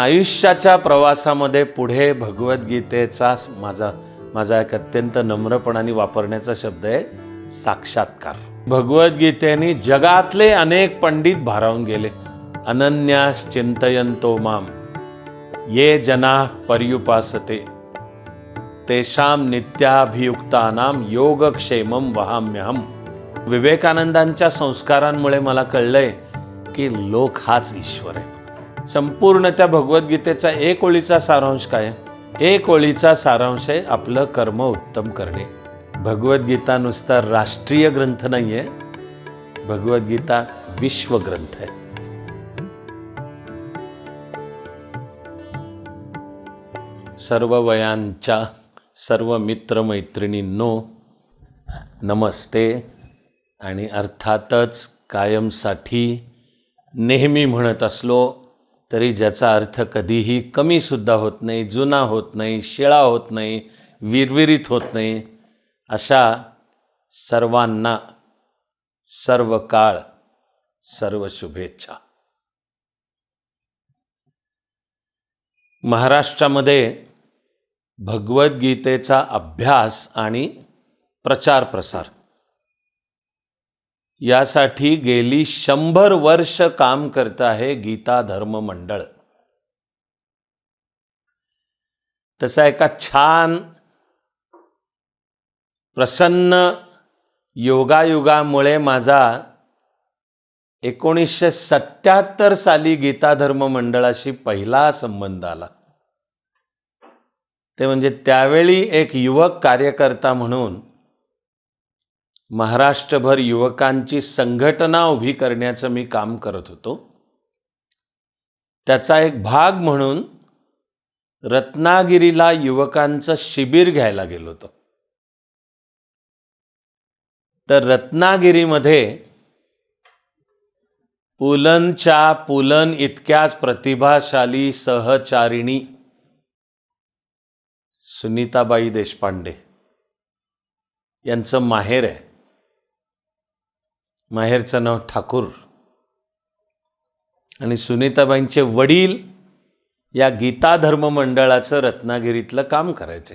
आयुष्याच्या प्रवासामध्ये पुढे भगवद्गीतेचा माझा माझा एक अत्यंत नम्रपणाने वापरण्याचा शब्द आहे साक्षात्कार. भगवद्गीतेने जगातले अनेक पंडित भारावून गेले. अनन्यास चिंतयंतो माम. ये जना पर्युपासते. तेषाम नित्याभियुक्तानाम योगक्षेमम वहाम्यहम विवेकानंदांच्या संस्कारांमुळे मला कळलंय की लोक हाच ईश्वर आहे. संपूर्ण त्या भगवद्गीतेचा एक ओळीचा सारांश काय? एक ओळीचा सारांश आहे आपलं कर्म उत्तम करणे. भगवद्गीता नुसता राष्ट्रीय ग्रंथ नाही आहे भगवद्गीता विश्वग्रंथ आहे. सर्व वयांच्या सर्व मित्रमैत्रिणींनो नमस्ते. आणि अर्थातच कायमसाठी नेहमी म्हणत असलो तरी ज्याचा अर्थ कधीही कमीसुद्धा होत नाही जुना होत नाही शिळा होत नाही विरविरीत होत नाही अशा सर्वांना सर्व काळ सर्व शुभेच्छा महाराष्ट्रामध्ये भगवद्गीतेचा अभ्यास आणि प्रचार प्रसार यासाठी गेली शंभर वर्ष काम करत आहे गीता धर्म मंडळ. तसा एका छान प्रसन्न योगायुगामुळे माझा एकोणीसशे सत्याहत्तर साली गीता धर्म मंडळाशी पहिला संबंध आला. ते म्हणजे त्यावेळी एक युवक कार्यकर्ता म्हणून महाराष्ट्रभर युवकांची संघटना उभी करण्याचं मी काम करत होतो. त्याचा एक भाग म्हणून रत्नागिरीला युवकांचं शिबिर घ्यायला गेलो होतो. तर रत्नागिरीमध्ये पुलनच्या पुलन इतक्याच प्रतिभाशाली सहचारिणी सुनीताबाई देशपांडे यांचं माहेर आहे. माहेरचं नाव ठाकूर. आणि सुनीताबाईंचे वडील या गीता धर्म मंडळाचं रत्नागिरीतलं काम करायचे.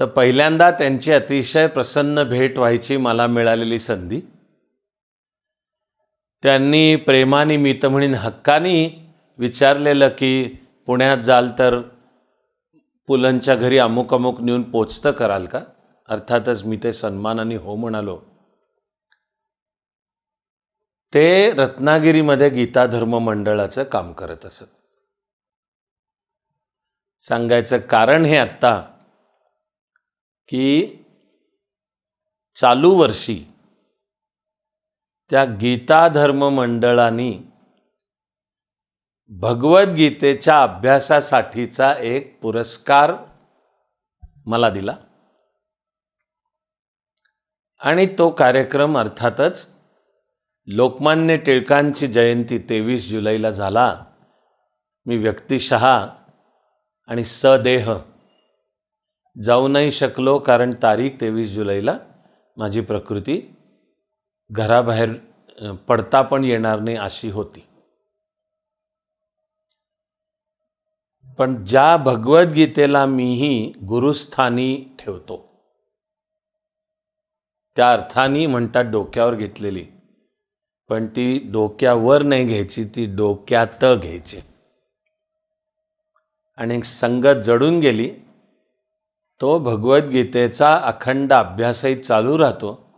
तर पहिल्यांदा त्यांची अतिशय प्रसन्न भेट व्हायची मला मिळालेली संधी. त्यांनी प्रेमानिमित्त म्हणून हक्कानी विचारलेलं की पुण्यात जाल तर पुलंच्या घरी अमुक अमुक नेऊन पोचतं कराल का? अर्थातच मी ते सन्मानाने हो म्हणालो. ते रत्नागिरीमध्ये गीता धर्म मंडळाचं काम करत असत. सांगायचं कारण हे आत्ता की चालू वर्षी त्या गीता धर्म मंडळाने भगवद्गीतेच्या अभ्यासासाठीचा एक पुरस्कार मला दिला. आणि तो कार्यक्रम अर्थातच लोकमान्य टिळकांची जयंती तेवीस जुलैला झाला. मी व्यक्तिशः आणि सदेह जाऊ नाही शकलो कारण तारीख तेवीस जुलैला. माझी प्रकृती घराबाहेर पडता पण येणार नाही अशी होती. पण ज्या भगवद्गीतेला मीही गुरुस्थानी ठेवतो त्या अर्थाने म्हणतात डोक्यावर घेतलेली. पण ती डोक्यावर नाही घ्यायची ती डोक्यात घ्यायची. आणि संगत जडून गेली. तो भगवद्गीतेचा अखंड अभ्यासही चालू राहतो.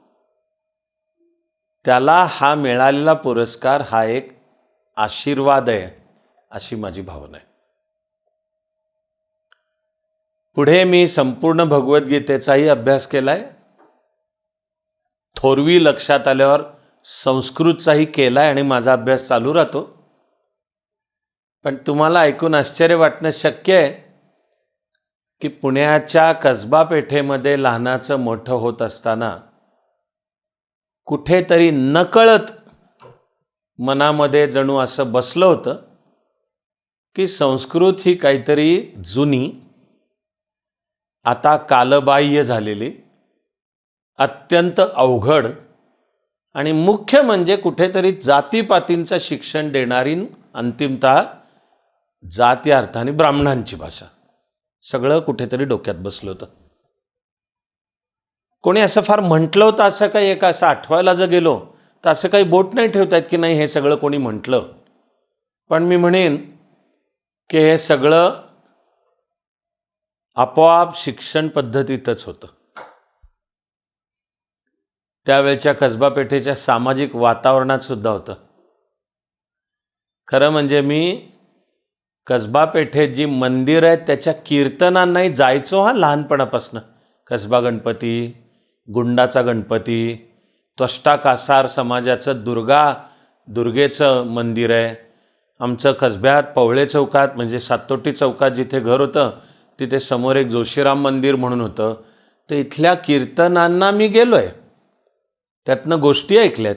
त्याला हा मिळालेला पुरस्कार हा एक आशीर्वाद आहे अशी माझी भावना आहे. पुढे मी संपूर्ण भगवद्गीतेचाही अभ्यास केलाय. थोरवी लक्षात आल्यावर संस्कृतचाही केलाय आणि माझा अभ्यास चालू राहतो. पण तुम्हाला ऐकून आश्चर्य वाटणं शक्य आहे की पुण्याच्या कसबा पेठेमध्ये लहानाचं मोठं होत असताना कुठेतरी नकळत मनामध्ये जणू असं बसलं होतं की संस्कृत ही काहीतरी जुनी आता कालबाह्य झालेली. अत्यंत अवघड आणि मुख्य म्हणजे कुठेतरी जातीपातींचं शिक्षण देणारी अंतिमतः जात या अर्थाने ब्राह्मणांची भाषा. सगळं कुठेतरी डोक्यात बसलं होतं. कोणी असं फार म्हटलं होतं असं काही एक असं आठवायला जर गेलो तर असं काही बोट नाही ठेवतायत की नाही हे सगळं कोणी म्हटलं. पण मी म्हणेन की हे सगळं आपोआप शिक्षण पद्धतीतच होतं. त्यावेळच्या कसबा पेठेच्या सामाजिक वातावरणात सुद्धा होतं. खरं म्हणजे मी कसबा पेठेत जी मंदिरं आहेत त्याच्या कीर्तनांनाही जायचो हा लहानपणापासून. कसबा गणपती गुंडाचा गणपती त्वष्टा कासार समाजाचं दुर्गा दुर्गेचं मंदिर आहे. आमचं कसब्यात पवळे चौकात म्हणजे सातोटी चौकात जिथे घर होतं तिथे समोर एक जोशीराम मंदिर म्हणून होतं. तर इथल्या कीर्तनांना मी गेलो आहे त्यातनं गोष्टी ऐकल्यात.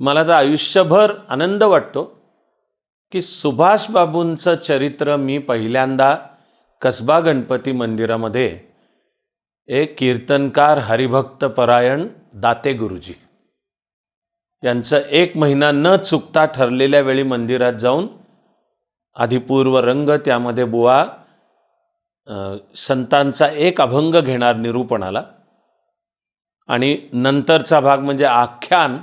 मला तर आयुष्यभर आनंद वाटतो की सुभाषबाबूंचं चरित्र मी पहिल्यांदा कसबा गणपती मंदिरामध्ये एक कीर्तनकार हरिभक्त परायण दाते गुरुजी यांचं एक महिना न चुकता ठरलेल्या वेळी मंदिरात जाऊन आधीपूर्व रंग त्यामध्ये बुवा संतांचा एक अभंग घेणार निरूपणाला आणि नंतरचा भाग म्हणजे आख्यान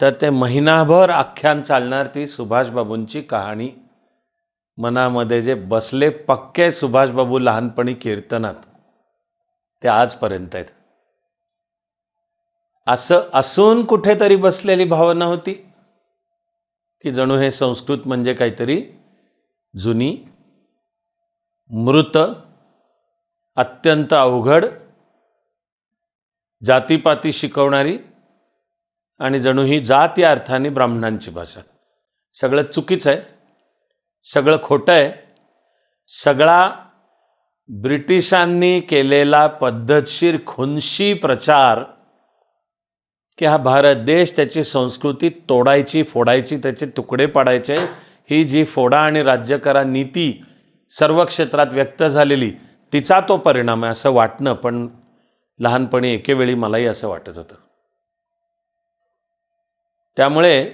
तर ते महिनाभर आख्यान चालणार ती सुभाषबाबूंची कहाणी. मनामध्ये जे बसले पक्के सुभाषबाबू लहानपणी कीर्तनात ते आजपर्यंत आहेत. असं असून कुठेतरी बसलेली भावना होती की जणू हे संस्कृत म्हणजे काहीतरी जुनी मृत अत्यंत अवघड जातीपाती शिकवणारी आणि जणू ही जात या अर्थाने ब्राह्मणांची भाषा. सगळं चुकीचं आहे. सगळं खोटं आहे. सगळा ब्रिटिशांनी केलेला पद्धतशीर खुनशी प्रचार की हा भारत देश त्याची संस्कृती तोडायची फोडायची त्याचे तुकडे पाडायचे ही जी फोडा आणि राज्य करा नीती सर्व क्षेत्रात व्यक्त झालेली तिचा तो परिणाम आहे असं वाटणं पण लहानपणी एकेवेळी मलाही असं वाटत होतं. त्यामुळे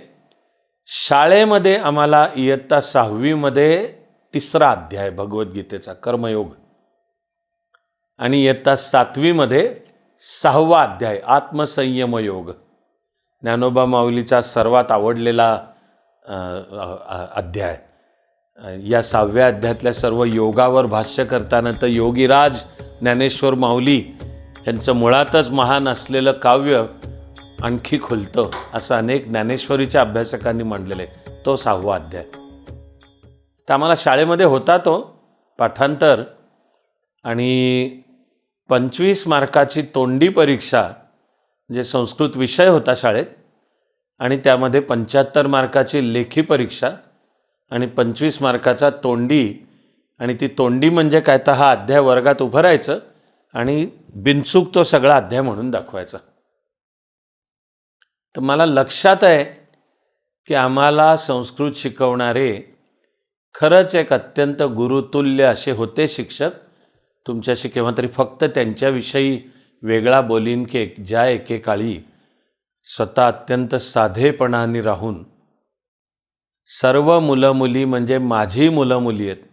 शाळेमध्ये आम्हाला इयत्ता सहावीमध्ये तिसरा अध्याय भगवद्गीतेचा कर्मयोग आणि इयत्ता सातवीमध्ये सहावा अध्याय आत्मसंयम योग ज्ञानोबा माऊलीचा सर्वात आवडलेला अध्याय. या सहाव्या अध्यायातल्या सर्व योगावर भाष्य करताना तर योगीराज ज्ञानेश्वर माऊली यांचं मुळातच महान असलेलं काव्य आणखी खुलतं असं अनेक ज्ञानेश्वरीच्या अभ्यासकांनी मांडलेलं आहे. तो सहावा अध्याय. तर आम्हाला शाळेमध्ये होता तो पाठांतर. आणि पंचवीस मार्काची तोंडी परीक्षा म्हणजे संस्कृत विषय होता शाळेत आणि त्यामध्ये पंच्याहत्तर मार्काची लेखी परीक्षा आणि पंचवीस मार्काचा तोंडी. आणि ती तोंडी म्हणजे काय? तर हा अध्याय वर्गात उभं राहायचं. आणि बिनचूक तो सगळा अध्याय म्हणून दाखवायचा. तर मला लक्षात आहे की आम्हाला संस्कृत शिकवणारे खरंच एक अत्यंत गुरुतुल्य असे होते शिक्षक. तुमच्याशी केव्हा तरी फक्त त्यांच्याविषयी वेगळा बोलीन की एक- ज्या एकेकाळी स्वतः अत्यंत साधेपणाने राहून सर्व मुलं मुली म्हणजे माझी मुलं मुली आहेत.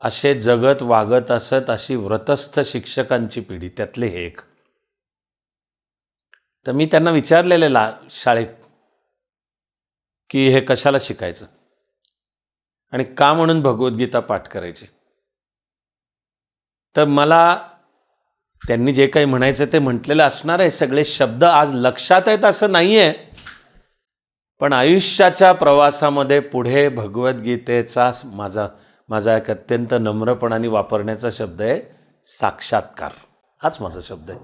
असे जगत वागत असत अशी व्रतस्थ शिक्षकांची पिढी त्यातले हे एक. तर मी त्यांना विचारलेले ला शाळेत की हे कशाला शिकायचं? आणि का म्हणून भगवद्गीता पाठ करायची? तर मला त्यांनी जे काही म्हणायचं ते म्हटलेलं असणार आहे. सगळे शब्द आज लक्षात आहेत असं नाही आहे पण आयुष्याच्या प्रवासामध्ये पुढे भगवद्गीतेचा माझा माझा एक अत्यंत नम्रपणाने वापरण्याचा शब्द आहे साक्षात्कार. हाच माझा शब्द आहे.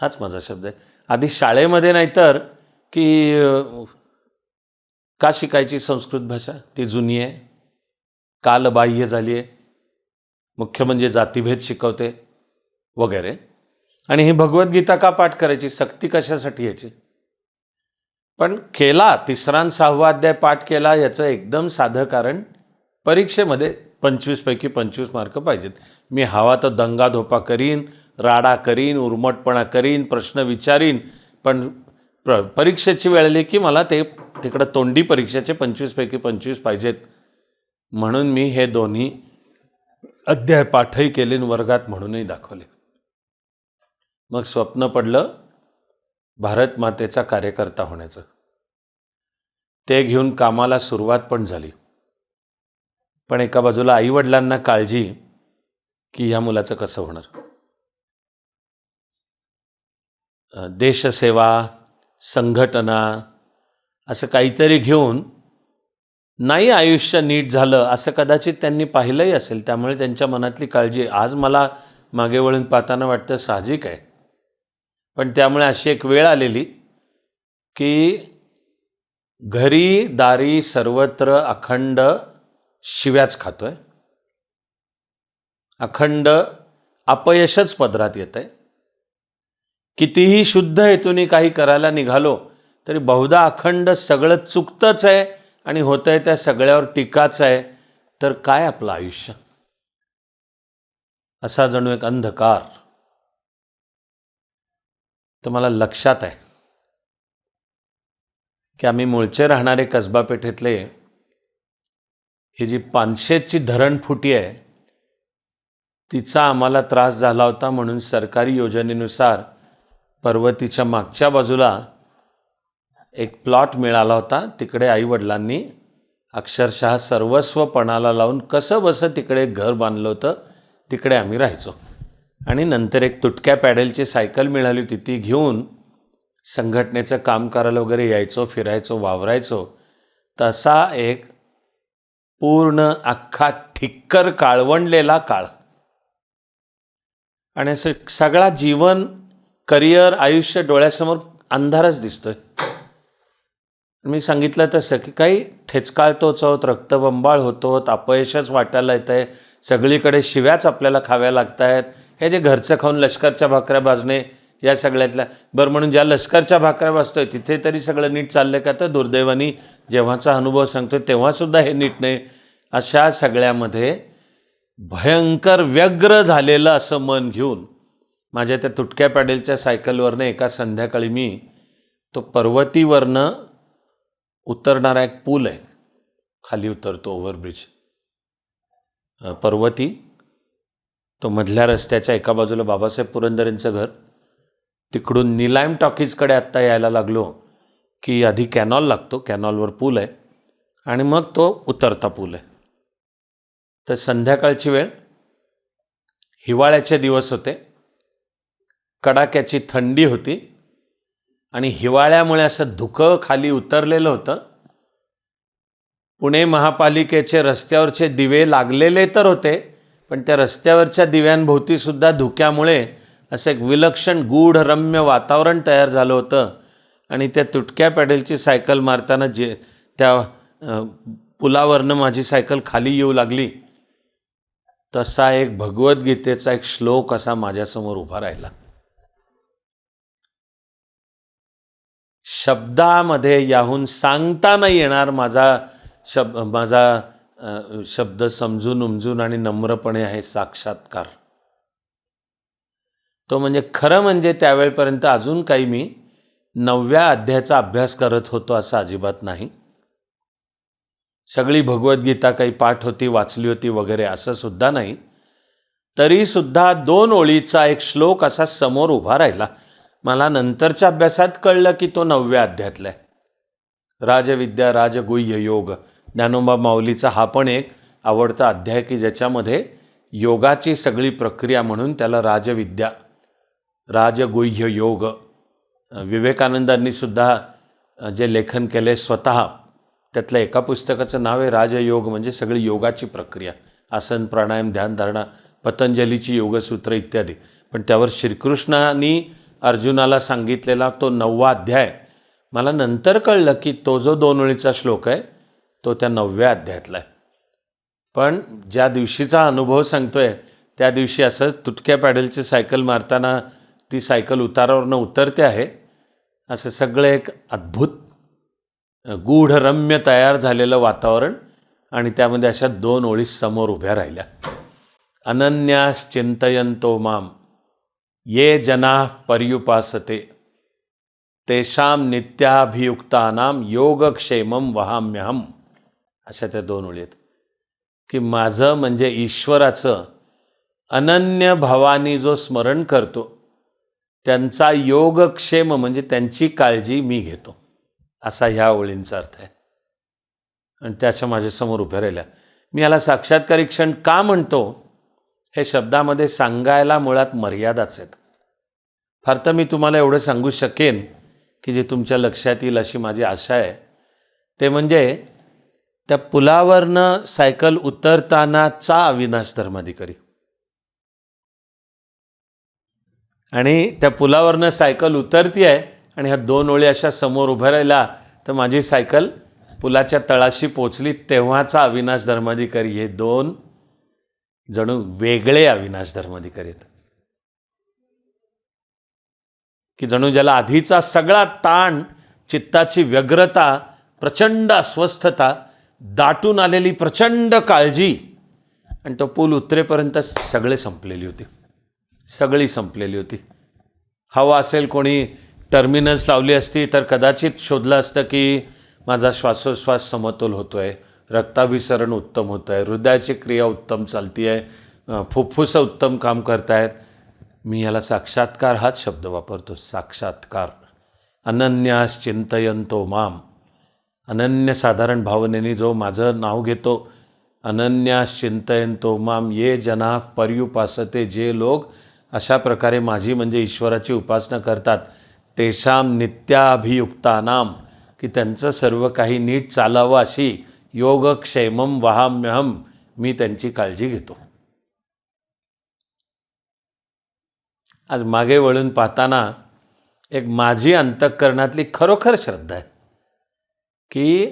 हाच माझा शब्द आहे. आधी शाळेमध्ये नाही तर की का शिकायची संस्कृत भाषा? ती जुनी आहे. कालबाह्य झाली आहे. मुख्य म्हणजे जातीभेद शिकवते वगैरे. आणि ही भगवद्गीता का पाठ करायची? सक्ती कशासाठी याची? पण केला तिसरा सहावा अध्याय पाठ केला याचं एकदम साधं कारण परीक्षेमध्ये पंचवीसपैकी पंचवीस मार्क पाहिजेत. मी हवा तर दंगाधोपा करीन राडा करीन उर्मटपणा करीन प्रश्न विचारीन पण प्र परीक्षेची वेळ आली की मला ते तिकडं तोंडी परीक्षेचे पंचवीसपैकी पंचवीस पाहिजेत. म्हणून मी हे दोन्ही अध्याय पाठही केले वर्गात म्हणूनही दाखवले मग स्वप्न पडलं भारत मातेचा कार्यकर्ता होण्याचं. ते घेऊन कामाला सुरुवात पण झाली. पण एका बाजूला आईवडिलांना काळजी की ह्या मुलाचं कसं होणार. देशसेवा संघटना असं काहीतरी घेऊन नाही आयुष्य नीट झालं असं कदाचित त्यांनी पाहिलंही असेल. त्यामुळे त्यांच्या मनातली काळजी आज मला मागे वळून पाहताना वाटतं साहजिक आहे. पण त्यामुळे अशी एक वेळ आलेली की घरी दारी सर्वत्र अखंड शिव्याच खातोय. अखंड अपयशच पदरात येत आहे कितीही शुद्ध हेतूने काही करायला निघालो तरी बहुधा अखंड सगळं चुकतंच आहे आणि होतं आहे त्या सगळ्यावर टीकाच आहे. तर काय आपलं आयुष्य? असा जणू एक अंधकार. तर मला लक्षात आहे. की आम्ही मूळचे राहणारे कसबा पेठेतले ही जी पानशेतची धरणफुटी आहे तिचा आम्हाला त्रास झाला होता म्हणून सरकारी योजनेनुसार पर्वतीच्या मागच्या बाजूला एक प्लॉट मिळाला होता. तिकडे आईवडिलांनी अक्षरशः सर्वस्व पणाला लावून कसं बसं तिकडे घर बांधलं होतं तिकडे आम्ही राहायचो. आणि नंतर एक तुटक्या पॅडेलची सायकल मिळाली होती ती घेऊन संघटनेचं काम करायला वगैरे यायचो फिरायचो वावरायचो. तसा एक पूर्ण अख्खा ठिक्कर काळवंडलेला काळ. आणि असं सगळा जीवन करिअर आयुष्य डोळ्यासमोर अंधारच दिसतोय. मी सांगितलं तसं की काही ठेचकाळतोच आहोत रक्तबंबाळ होतो अपयशच वाटायला येतं आहे सगळीकडे शिव्याच आपल्याला खाव्या लागत आहेत हे जे घरचं खाऊन लष्करच्या भाकऱ्या भाजणे या सगळ्यातल्या बरं म्हणून ज्या लष्करच्या भाकऱ्या भाजतोय तिथे तरी सगळं नीट चाललं का? तर दुर्दैवानी जेव्हाचा अनुभव सांगतो तेव्हासुद्धा हे नीट नाही. अशा सगळ्यामध्ये भयंकर व्यग्र झालेलं असं मन घेऊन माझ्या त्या तुटक्या पॅडेलच्या सायकलवरनं एका संध्याकाळी मी तो पर्वतीवरनं उतरणारा एक पूल आहे खाली उतरतो ओव्हरब्रिज पर्वती तो मधल्या रस्त्याच्या एका बाजूला बाबासाहेब पुरंदरेंचं घर. तिकडून निलायम टॉकीजकडे आत्ता यायला लागलो. की आधी कॅनॉल लागतो कॅनॉलवर पूल आहे आणि मग तो उतरता पूल आहे. तर संध्याकाळची वेळ हिवाळ्याचे दिवस होते कडाक्याची थंडी होती आणि हिवाळ्यामुळे असं धुकं खाली उतरलेलं होतं. पुणे महापालिकेचे रस्त्यावरचे दिवे लागलेले तर होते पण त्या रस्त्यावरच्या दिव्यांभोवती सुद्धा धुक्यामुळे असं एक विलक्षण गूढ रम्य वातावरण तयार झालं होतं. आणि त्या तुटक्या पॅडलची सायकल मारताना जे त्या पुलावरनं माझी सायकल खाली येऊ लागली तसा एक भगवद्गीतेचा एक श्लोक असा माझ्यासमोर उभा राहिला. शब्दामध्ये याहून सांगता नाही येणार माझा शब माझा शब्द समजून उमजून आणि नम्रपणे आहे साक्षात्कार. तो म्हणजे खरं म्हणजे त्यावेळेपर्यंत अजून काही मी नवव्या अध्यायाचा अभ्यास करत होतो असं अजिबात नाही. सगळी भगवद्गीता काही पाठ होती वाचली होती वगैरे असं सुद्धा नाही. तरीसुद्धा दोन ओळीचा एक श्लोक असा समोर उभा राहिला. मला नंतरच्या अभ्यासात कळलं की तो नवव्या अध्यायातला आहे. राजविद्या राजगुह्य योग ज्ञानोबा माऊलीचा हा पण एक आवडता अध्याय की ज्याच्यामध्ये योगाची सगळी प्रक्रिया म्हणून त्याला राजविद्या राजगुह्य योग विवेकानंदांनी सुद्धा जे लेखन केले स्वतः त्यातल्या एका पुस्तकाचं नाव आहे राजयोग म्हणजे सगळी योगाची प्रक्रिया आसन प्राणायाम ध्यानधारणा पतंजलीची योगसूत्र इत्यादी. पण त्यावर श्रीकृष्णांनी अर्जुनाला सांगितलेला तो नववा अध्याय. मला नंतर कळलं की तो जो दोन ओळीचा श्लोक आहे तो त्या नवव्या अध्यायातला आहे. पण ज्या दिवशीचा अनुभव सांगतोय त्या दिवशी असं तुटक्या पॅडलची सायकल मारताना ती सायकल उतारावरनं उतरते आहे. असं सगळं एक अद्भुत गूढरम्य तयार झालेलं वातावरण आणि त्यामध्ये अशा दोन ओळी समोर उभ्या राहिल्या. अनन्यास चिंतयंतो माम ये जना पर्युपासते तेषाम नित्याभियुक्तानाम योगक्षेमम वहाम्यहम. अशा त्या दोन ओळी आहेत. की माझं म्हणजे ईश्वराचं अनन्य भावानी जो स्मरण करतो त्यांचा योगक्षेम म्हणजे त्यांची काळजी मी घेतो. असा ह्या ओळींचा अर्थ आहे. आणि त्याच्या माझ्यासमोर उभ्या राहिल्या. मी याला साक्षात्कारी क्षण का म्हणतो? हे शब्दामध्ये सांगायला मुळात मर्यादाच आहेत. फार तर मी तुम्हाला एवढं सांगू शकेन की जे तुमच्या लक्षात येईल अशी माझी आशा आहे. ते म्हणजे त्या पुलावरनं सायकल उतरतानाचा अविनाश धर्माधिकारी. आणि त्या पुलावरनं सायकल उतरती आहे आणि ह्या दोन ओळी अशा समोर उभ्या राहिला तर माझी सायकल पुलाच्या तळाशी पोचली. तेव्हाचा अविनाश धर्माधिकारी हे दोन जणू वेगळे अविनाश धर्माधिकारी आहेत. की जणू ज्याला आधीचा सगळा ताण चित्ताची व्यग्रता प्रचंड अस्वस्थता दाटून आलेली प्रचंड काळजी आणि तो पूल उतरेपर्यंत सगळे संपलेली होती. सगळी संपलेली होती. हवा असेल कोणी टर्मिनल्स लावली असती तर कदाचित शोधलं असतं की माझा श्वासोश्वास समतोल होतो आहे रक्ताभिसरण उत्तम होतं आहे हृदयाची क्रिया उत्तम चालती आहे फुफ्फुसं उत्तम काम करतायत. मी याला साक्षात्कार हाच शब्द वापरतो साक्षात्कार. अनन्यास चिंतयंतो माम. अनन्यसाधारण भावनेने जो माझं नाव घेतो अनन्यास चिंतयंतो माम. ये जना पर्युपासते जे लोक अशा प्रकारे माझी म्हणजे ईश्वराची उपासना करतात. तेषाम नित्याभियुक्तानाम की त्यांचं सर्व काही नीट चालावं अशी योगक्षेमम वहाम्यहम मी त्यांची काळजी घेतो. आज मागे वळून पाहताना एक माझी अंतःकरणातली खरोखर श्रद्धा आहे की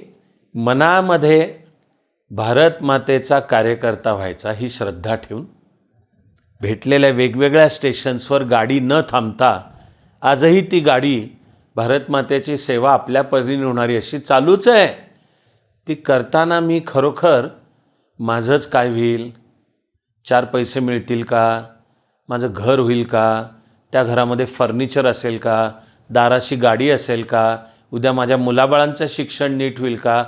मनामध्ये भारत मातेचा कार्यकर्ता व्हायचा ही श्रद्धा ठेवून भेटलेल्या वेगवेगळ्या स्टेशन्सवर गाडी न थांबता आजही ती गाडी भारतमातेची सेवा आपल्या परीने होणारी अशी चालूच आहे. ती करताना मी खरोखर माझंच काय होईल? चार पैसे मिळतील का? माझं घर होईल का? त्या घरामध्ये फर्निचर असेल का? दाराशी गाडी असेल का? उद्या माझ्या मुलाबाळांचं शिक्षण नीट होईल का?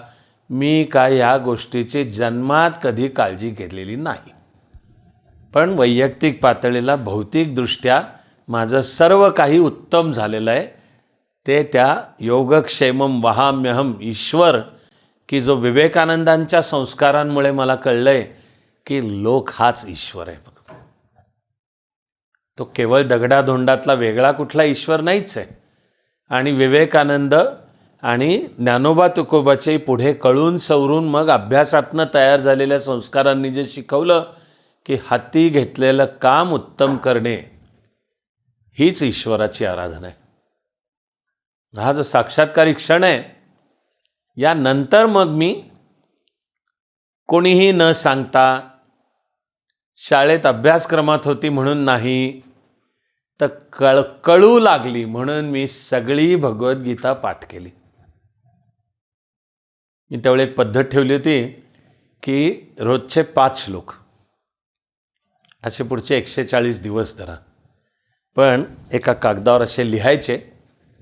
मी काय या गोष्टीची जन्मात कधी काळजी घेतलेली नाही. पण वैयक्तिक पातळीला भौतिकदृष्ट्या माझं सर्व काही उत्तम झालेलं आहे. ते त्या योगक्षेमम वहाम्यहम ईश्वर की जो विवेकानंदांच्या संस्कारांमुळे मला कळलं आहे की लोक हाच ईश्वर आहे तो केवळ दगडाधोंडातला वेगळा कुठला ईश्वर नाहीच आहे. आणि विवेकानंद आणि ज्ञानोबा तुकोबाचे पुढे कळून सवरून मग अभ्यासातनं तयार झालेल्या संस्कारांनी जे शिकवलं की हाती घेतलेलं काम उत्तम करणे हीच ईश्वराची आराधना आहे. हा जो साक्षात्कारी क्षण आहे यानंतर मग मी कोणीही न सांगता शाळेत अभ्यासक्रमात होती म्हणून नाही तर कळ कळू लागली म्हणून मी सगळी भगवद्गीता पाठ केली. मी त्यावेळी एक पद्धत ठेवली होती की रोजचे पाच श्लोक असे पुढचे एकशे चाळीस दिवस धरा. पण एका कागदावर असे लिहायचे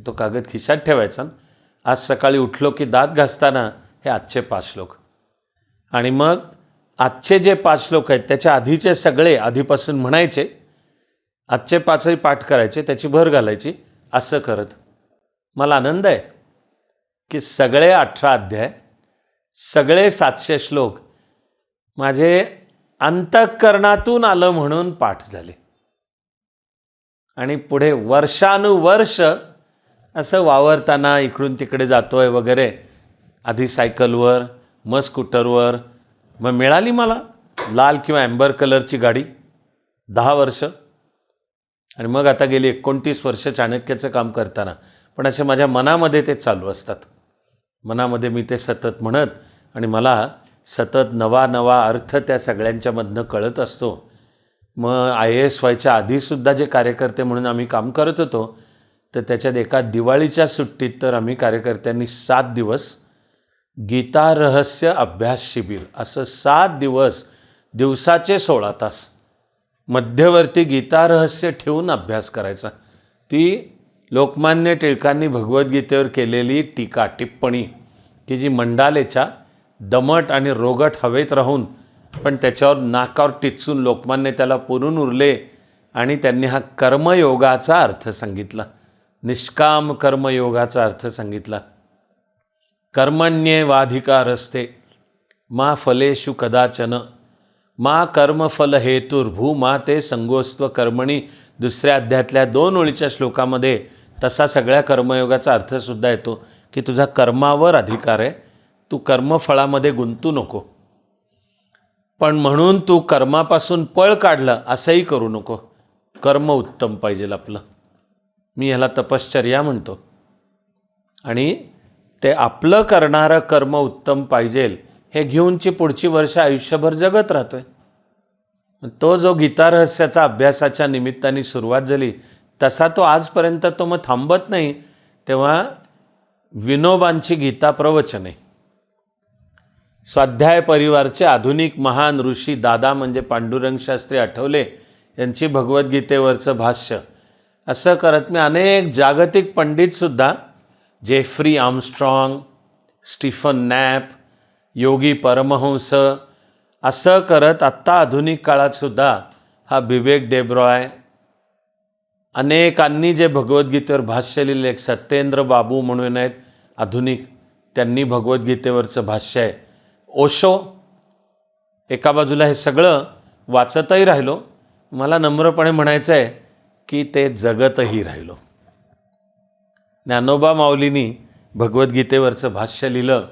तो कागद खिशात ठेवायचा आज सकाळी उठलो की दात घासताना हे आजचे पाच श्लोक. आणि मग आजचे जे पाच श्लोक आहेत त्याच्या आधीचे सगळे आधीपासून म्हणायचे आजचे पाचही पाठ करायचे त्याची भर घालायची असं करत. मला आनंद आहे की सगळे अठरा अध्याय सगळे सातशे श्लोक माझे अंतःकरणातून आलं म्हणून पाठ झाले. आणि पुढे वर्षानुवर्ष असं वावरताना इकडून तिकडे जातो आहे वगैरे आधी सायकलवर मग स्कूटरवर. मग मिळाली मला लाल किंवा ॲम्बर कलरची गाडी दहा वर्ष. आणि मग आता गेली एकोणतीस वर्ष चाणक्याचं काम करताना. पण असे माझ्या मनामध्ये ते चालू असतात. मनामध्ये मी ते सतत म्हणत आणि मला सतत नवा नवा अर्थ त्या सगळ्यांच्यामधनं कळत असतो. मग आय ए एस व्हायच्या आधीसुद्धा जे कार्यकर्ते म्हणून आम्ही काम करत होतो तर त्याच्यात एका दिवाळीच्या सुट्टीत तर आम्ही कार्यकर्त्यांनी सात दिवस गीता रहस्य अभ्यास शिबिर असं सात दिवस दिवसाचे सोळा तास मध्यवर्ती गीता रहस्य ठेवून अभ्यास करायचा. ती लोकमान्य टिळकांनी भगवद्गीतेवर केलेली टीका टिप्पणी की जी मंडालेच्या दमट आणि रोगट हवेत राहून पण त्याच्यावर नाकावर टिचून लोकमान्य त्याला पुरून उरले आणि त्यांनी हा कर्मयोगाचा अर्थ सांगितला. निष्काम कर्मयोगाचा अर्थ सांगितला. कर्मण्येवाधिकारस्ते मा फलेषु कदाचन मा कर्मफल हेतुर्भू मा ते संगोस्त्व कर्मणी दुसऱ्या अध्यातल्या दोन ओळीच्या श्लोकामध्ये तसा सगळ्या कर्मयोगाचा अर्थसुद्धा येतो की तुझा कर्मावर अधिकार आहे. तू कर्मफळामध्ये गुंतू नको. पण म्हणून तू कर्मापासून पळ काढलं असंही करू नको. कर्म उत्तम पाहिजे आपलं. मी ह्याला तपश्चर्या म्हणतो. आणि ते आपलं करणारं कर्म उत्तम पाहिजेल हे घेऊनची पुढची वर्ष आयुष्यभर जगत राहतोय. तो जो गीता रहस्याचा अभ्यासाच्या निमित्ताने सुरुवात झाली तसा तो आजपर्यंत तो मग थांबत नाही तेव्हा विनोबांची गीता प्रवचने. स्वाध्याय परिवारचे आधुनिक महान ऋषी दादा म्हणजे पांडुरंगशास्त्री आठवले यांची भगवद्गीतेवरचं भाष्य. असं करत मी अनेक जागतिक पंडितसुद्धा Jeffrey Armstrong Stephen Knapp Yogi Paramahansa असं करत आत्ता आधुनिक काळातसुद्धा हा बिबेक डेब्रॉय अनेकांनी जे भगवद्गीतेवर भाष्य लिहिले एक सत्येंद्र बाबू म्हणून आहेत आधुनिक त्यांनी भगवद्गीतेवरचं भाष्य आहे. ओशो एका बाजूला हे सगळं वाचतही राहिलो. मला नम्रपणे म्हणायचं आहे की ते जगतही राहिलो. ज्ञानोबा माऊलीनी भगवद्गीतेवरचं भाष्य लिहिलं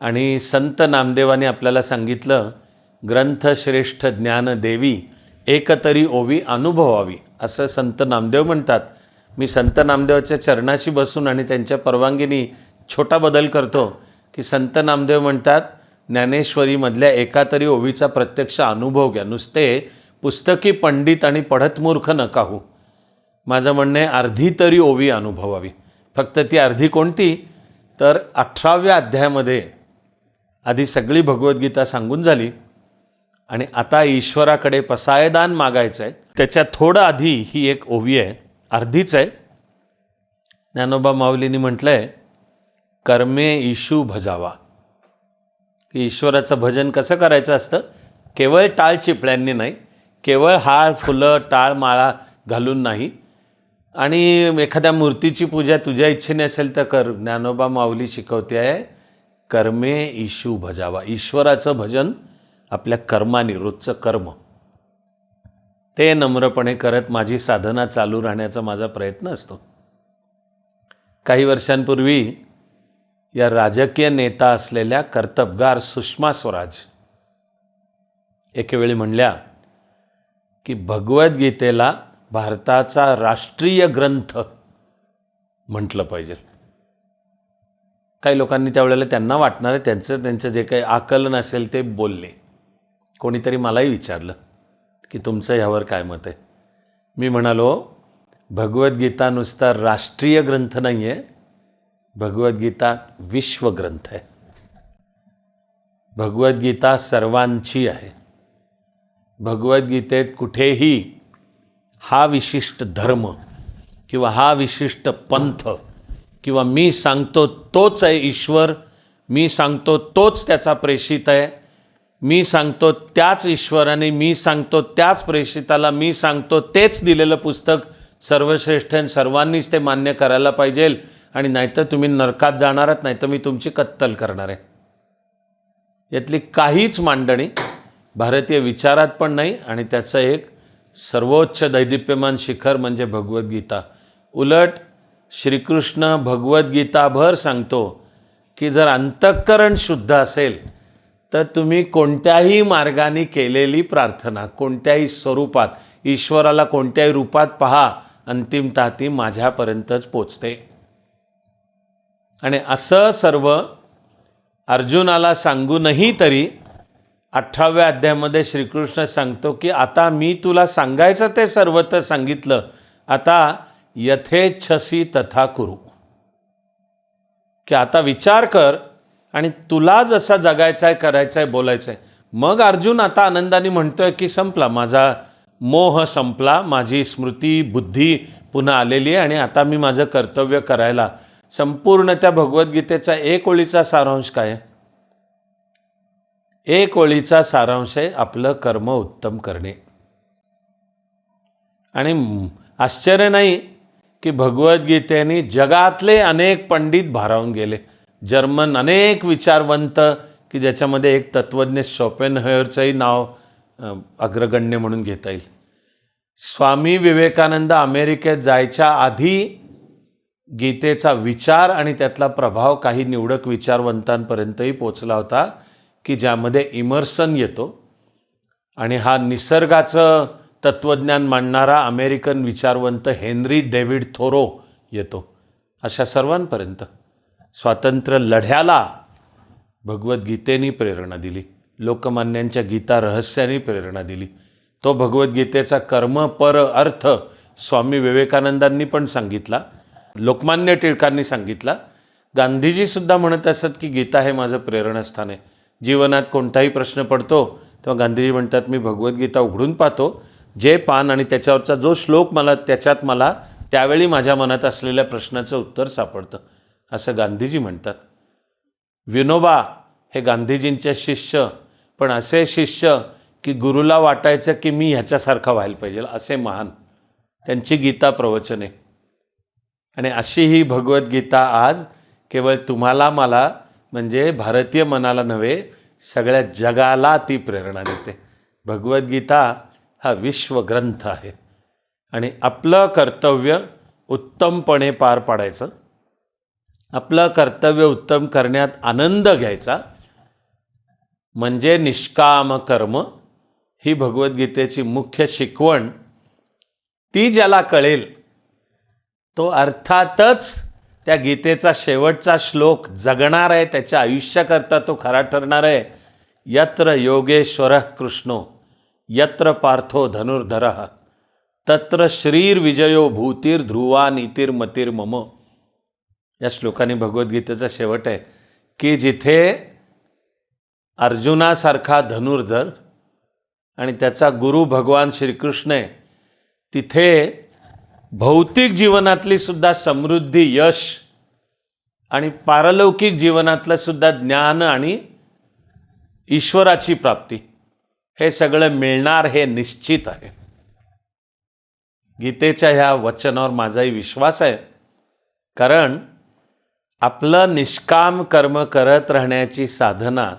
आणि संत नामदेवाने आपल्याला सांगितलं ग्रंथश्रेष्ठ ज्ञानदेवी एकतरी ओवी अनुभवावी असं संत नामदेव म्हणतात. मी संत नामदेवाच्या चरणाशी बसून आणि त्यांच्या परवानगीने छोटा बदल करतो की संत नामदेव म्हणतात ज्ञानेश्वरीमधल्या एका तरी ओवीचा प्रत्यक्ष अनुभव घ्या. नुसते पुस्तकी पंडित आणि पढत मूर्ख नका हो. माझं म्हणणं आहे अर्धी तरी ओवी अनुभवावी. फक्त ती अर्धी कोणती? तर अठराव्या अध्यायामध्ये आधी सगळी भगवद्गीता सांगून झाली. आणि आता ईश्वराकडे पसायदान मागायचं आहे. त्याच्या थोडं आधी ही एक ओवी आहे. अर्धीच आहे. ज्ञानोबा माऊलींनी म्हटलं आहे कर्मे ईशू भजावा. की ईश्वराचं भजन कसं करायचं असतं? केवळ टाळ चिपळ्यांनी नाही केवळ हार फुलं टाळ माळा घालून नाही. आणि एखाद्या मूर्तीची पूजा तुझ्या इच्छेने असेल तर कर. ज्ञानोबा माऊली शिकवते आहे कर्मे ईशू भजावा. ईश्वराचं भजन आपल्या कर्माने रोजचं कर्म. ते नम्रपणे करत माझी साधना चालू राहण्याचा माझा प्रयत्न असतो. काही वर्षांपूर्वी या राजकीय नेता असलेल्या कर्तबगार सुषमा स्वराज एकेवेळी म्हणल्या की भगवद्गीतेला भारताचा राष्ट्रीय ग्रंथ म्हटलं पाहिजे. काही लोकांनी त्यावेळेला त्यांना वाटणार त्यांचं त्यांचं जे काही आकलन असेल ते बोलले. कोणीतरी मलाही विचारलं की तुमचं ह्यावर काय मत आहे? मी म्हणालो भगवद्गीता नुसता राष्ट्रीय ग्रंथ नाही आहे भगवद्गीता विश्वग्रंथ आहे. भगवद्गीता सर्वांची आहे. भगवद्गीतेत कुठेही हा विशिष्ट धर्म किंवा हा विशिष्ट पंथ किंवा मी सांगतो तोच आहे ईश्वर मी सांगतो तोच त्याचा प्रेषित आहे मी सांगतो त्याच ईश्वराने मी सांगतो त्याच प्रेषिताला मी सांगतो तेच दिलेलं पुस्तक सर्वश्रेष्ठ आहे सर्वांनीच ते मान्य करायला पाहिजे. आणि नाहीतर तुम्ही नरकात जाणारच नाही तर मी तुमची कत्तल करणार आहे. यातली काहीच मांडणी भारतीय विचारात पण नाही आणि त्याचं एक सर्वोच्च दैदिप्यमान शिखर म्हणजे भगवद्गीता. उलट श्रीकृष्ण भगवद्गीताभर सांगतो की जर अंतःकरण शुद्ध असेल तर तुम्ही कोणत्याही मार्गाने केलेली प्रार्थना कोणत्याही स्वरूपात ईश्वराला कोणत्याही रूपात पहा अंतिमतः ती माझ्यापर्यंतच पोचते. आणि असं सर्व अर्जुनाला सांगूनही तरी अठराव्या अध्यायामध्ये श्रीकृष्ण सांगतो की आता मी तुला सांगायचं ते सर्वत्र सांगितलं. आता यथेच्छसी तथा कुरु. की आता विचार कर आणि तुला जसा जगायचा आहे करायचा आहे बोलायचं आहे मग अर्जुन आता आनंदाने म्हणतोय की संपला माझा मोह संपला माझी स्मृती बुद्धी पुन्हा आलेली आहे आणि आता मी माझं कर्तव्य करायला संपूर्ण त्या भगवद्गीतेचा एक ओळीचा सारांश काय? एक ओळीचा सारांश आहे आपलं कर्म उत्तम करणे. आणि आश्चर्य नाही की भगवद्गीतेने जगातले अनेक पंडित भारावून गेले. जर्मन अनेक विचारवंत की ज्याच्यामध्ये एक तत्त्वज्ञ शॉपेनहेअरचंही नाव अग्रगण्य म्हणून घेता येईल. स्वामी विवेकानंद अमेरिकेत जायच्या आधी गीतेचा विचार आणि त्यातला प्रभाव काही निवडक विचारवंतांपर्यंतही पोचला होता की ज्यामध्ये इमर्सन येतो. आणि हा निसर्गाचं तत्त्वज्ञान मांडणारा अमेरिकन विचारवंत हेनरी डेव्हिड थोरो येतो अशा सर्वांपर्यंत. स्वातंत्र्य लढ्याला भगवद्गीतेने प्रेरणा दिली लोकमान्यांच्या गीता रहस्याने प्रेरणा दिली. तो भगवद्गीतेचा कर्म पर अर्थ स्वामी विवेकानंदांनी पण सांगितला लोकमान्य टिळकांनी सांगितला. गांधीजीसुद्धा म्हणत असत की गीता हे माझं प्रेरणास्थान आहे. जीवनात कोणताही प्रश्न पडतो तेव्हा गांधीजी म्हणतात मी भगवद्गीता उघडून पाहतो. जे पान आणि त्याच्यावरचा जो श्लोक मला त्याच्यात मला त्यावेळी माझ्या मनात असलेल्या प्रश्नाचं उत्तर सापडतं. असं गांधीजी म्हणतात. विनोबा हे गांधीजींचे शिष्य पण असे शिष्य की गुरुला वाटायचं की मी ह्याच्यासारखा व्हायला पाहिजे. असे महान. त्यांची गीता प्रवचने. आणि अशी ही भगवद्गीता आज केवळ तुम्हाला मला म्हणजे भारतीय मनाला नव्हे सगळ्या जगाला ती प्रेरणा देते. भगवद्गीता हा विश्वग्रंथ आहे. आणि आपलं कर्तव्य उत्तमपणे पार पाडायचं आपलं कर्तव्य उत्तम करण्यात आनंद घ्यायचा म्हणजे निष्काम कर्म ही भगवद्गीतेची मुख्य शिकवण. ती ज्याला कळेल तो अर्थातच त्या गीतेचा शेवटचा श्लोक जगणार आहे त्याच्या आयुष्याकरता तो खरा ठरणार आहे. यत्र योगेश्वर कृष्णो यत्र पार्थो धनुर्धर तत्र श्रीर विजयो भूतीर ध्रुवा नीतीर मतीर मम. या श्लोकाने भगवद्गीतेचा शेवट आहे. की जिथे अर्जुनासारखा धनुर्धर आणि त्याचा गुरु भगवान श्रीकृष्ण आहे तिथे भौतिक जीवनातली सुद्धा समृद्धी यश आणि पारलौकिक जीवनातलं सुद्धा ज्ञान आणि ईश्वराची प्राप्ती हे सगळं मिळणार हे निश्चित आहे. गीतेच्या ह्या वचनावर माझाही विश्वास आहे. कारण आपलं निष्काम कर्म करत राहण्याची साधना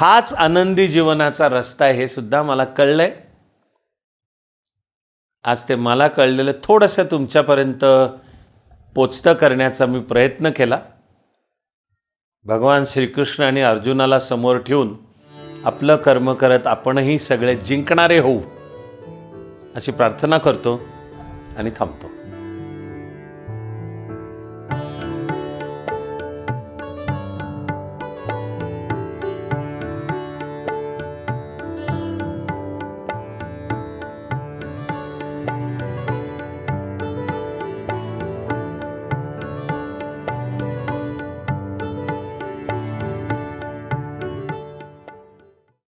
हाच आनंदी जीवनाचा रस्ता आहे हे सुद्धा मला कळलंय. आज ते मला कळलेलं थोडंसं तुमच्यापर्यंत पोचतं करण्याचा मी प्रयत्न केला. भगवान श्रीकृष्ण आणि अर्जुनाला समोर ठेवून आपलं कर्म करत आपणही सगळे जिंकणारे होऊ अशी प्रार्थना करतो आणि थांबतो.